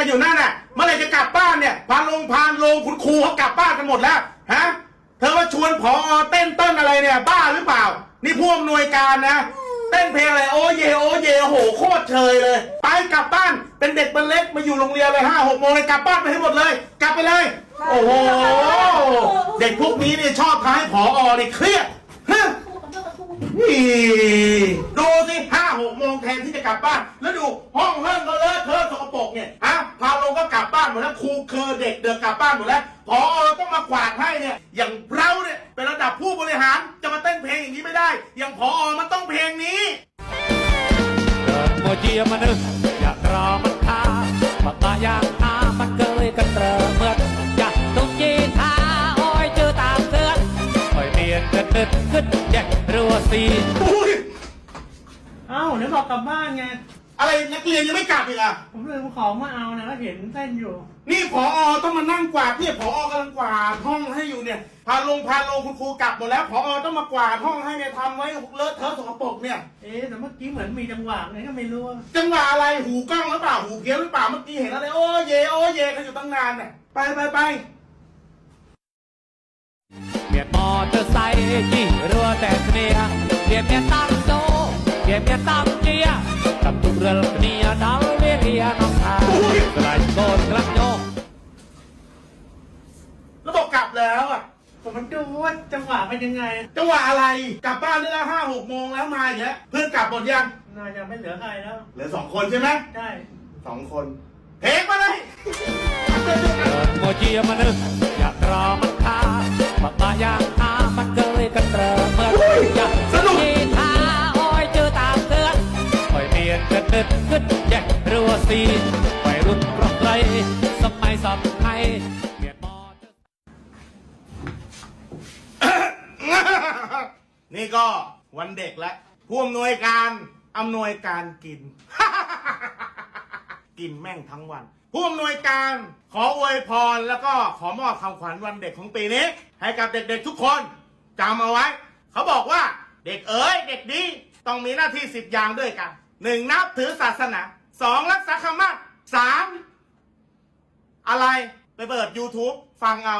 ันอยู่นั่นน่ะเมื่อไรจะกลับบ้านเนี่ยพานลงพานลงคุณครูเขากลับบ้านกันหมดแล้วฮะเธอมาชวนผอเต้นต้นอะไรเนี่ย บ้าหรือเปล่า นี่พ่วงหน่วยการนะ เต้นเพลงอะไรโอเยโอเยโหโคตรเชยเลย ไปกลับบ้านเป็นเด็กเป็นเล็กมาอยู่โรงเรียนเลยห้าหกโมงเลยกลับบ้านไปให้หมดเลย กลับไปเลย โอ้โหเด็กพวกนี้เนี่ยชอบท้ายผอเนี่ยเครียดฮะนี่ดูสิห้าหกโมงแทนที่จะกลับบ้าน แล้วดูห้องเพิ่นก็เลอะเทอะสกปรกเนี่ย พาลงก็กลับบ้านหมดแล้วครูเคอเด็กเดินกลับบ้านหมดแล้วพอต้องมากวาดให้เนี่ย อย่างเราเนี่ยเป็นระดับผู้บริหารจะมาเต้นเพลงอย่างนี้ไม่ได้ อย่างพอมันต้องเพลงนี้เกิดโมเจียมานึกอยากรอมันทาบักมาอยากหามันเกยกันเตอเมื่ออยากตุ้งจีทาโอ้ยเจอตามเตือนโอ้ยเมียนกันนึกขึ้นแยกรัวซีอุ้ยเอ้าเดี๋ยวบอกกลับบ้านไง อะไรนักเรียนยังไม่กลับอีกอะ ผมลืมของมาเอานะก็เห็นเต้นอยู่ นี่พอต้องมานั่งกวาดเนี่ยพอกำลังกวาดห้องให้อยู่เนี่ย พาลงพาลงคุณครูกลับหมดแล้วพอต้องมากวาดห้องให้เนี่ยทำไว้เลอะเทอะสกปรกเนี่ย เอ๊ะแต่เมื่อกี้เหมือนมีจังหวะไงก็ไม่รู้อะจังหวะอะไรหูกล้องหรือเปล่าหูเพี้ยนหรือเปล่าเมื่อกี้เห็นอะไรโอ้เยโอ้เยกันอยู่ตั้งนานเนี่ยไปไปไปเมียนมอเตอร์ไซค์ยี่รัวแต่เนียเมียนเมียนตั้งโตเมียนเมียนตั้งเจียกับทุกเรื่องเนียดาวเวียเรี ยน้องทางสลายโกนกลับโยกแล้วบอกกลับแล้วอะ ผมมันดูว่าจังหวะเป็นยังไง จังหวะอะไร กลับบ้านได้แล้วห้าหกโมงแล้วมาอีกแล้วเพื่อนกลับหมดยัง น่าจะไม่เหลือใครแล้ว เหลือสองคนใช่ไหมใช่ สองคนเพลงมาเลยเกิดโมเจียมานึกอยากรอมันทาบักมาอยา นี่ก็วันเด็กแล้วผู้อำนวยการอำนวยการกิน กินแม่งทั้งวัน ผู้อำนวยการขออวยพรแล้วก็ขอมอบคำขวัญวันเด็กของปีนี้ ให้กับเด็กๆทุกคนจำเอาไว้ เขาบอกว่าเด็กเอ๋ยเด็กดีต้องมีหน้าที่สิบอย่างด้วยกันหนึ่งนับถือศาสนาสองรักษาคำมั่นสามอะไรไปเปิด YouTube ฟังเอา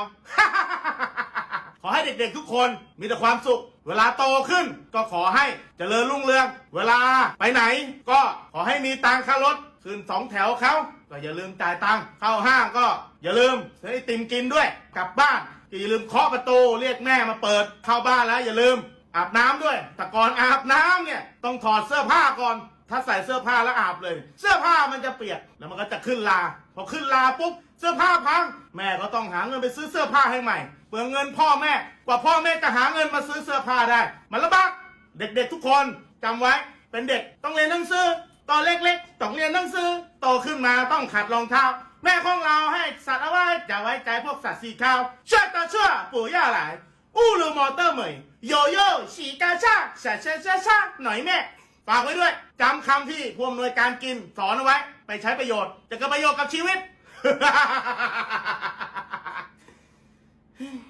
ขอให้เด็กๆทุกคนมีแต่ความสุข เวลาโตขึ้นก็ขอให้เจริญรุ่งเรือง เวลาไปไหน ก็ขอให้มีตังค่ารถขึ้นสองแถวเขาก็อย่าลืมจ่ายตังค์เข้าห้างก็อย่าลืมซื้อไอติมกินด้วย กลับบ้านก็อย่าลืมเคาะประตูเรียกแม่มาเปิดเข้าบ้านแล้วอย่าลืมอาบน้ำด้วย แต่ก่อนอาบน้ำเนี่ยต้องถอดเสื้อผ้าก่อน ถ้าใส่เสื้อผ้าแล้วอาบเลย เสื้อผ้ามันจะเปียกแล้วมันก็จะขึ้นลา พอขึ้นลาปุ๊บ เสื้อผ้าพัง แม่ก็ต้องหาเงินไปซื้อเสื้อผ้าให้ใหม่เปลืองเงินพ่อแม่ กว่าพ่อแม่จะหาเงินมาซื้อเสื้อผ้าได้ มันลำบากเด็กๆทุกคนจำไว้ เป็นเด็กต้องเรียนหนังสือตอนเล็กๆต้องเรียนหนังสือโตขึ้นมาต้องขัดรองเท้าแม่ของเราให้สัตว์เอาไว้อย่าไว้ใจพวกสัตว์สีขาวเชื่อตาเชื่อปู่ย่าหลายอู้ลือมอเตอร์เหมยโยโย่สีกาชาชาชาชาชาหน่อยแม่ฝากไว้ด้วยจำคำที่ผู้อำนวยการกินสอนเอาไว้ ไปใช้ประโยชน์ จะเกิดประโยชน์กับชีวิต はっはっはっはっはっはっはっは。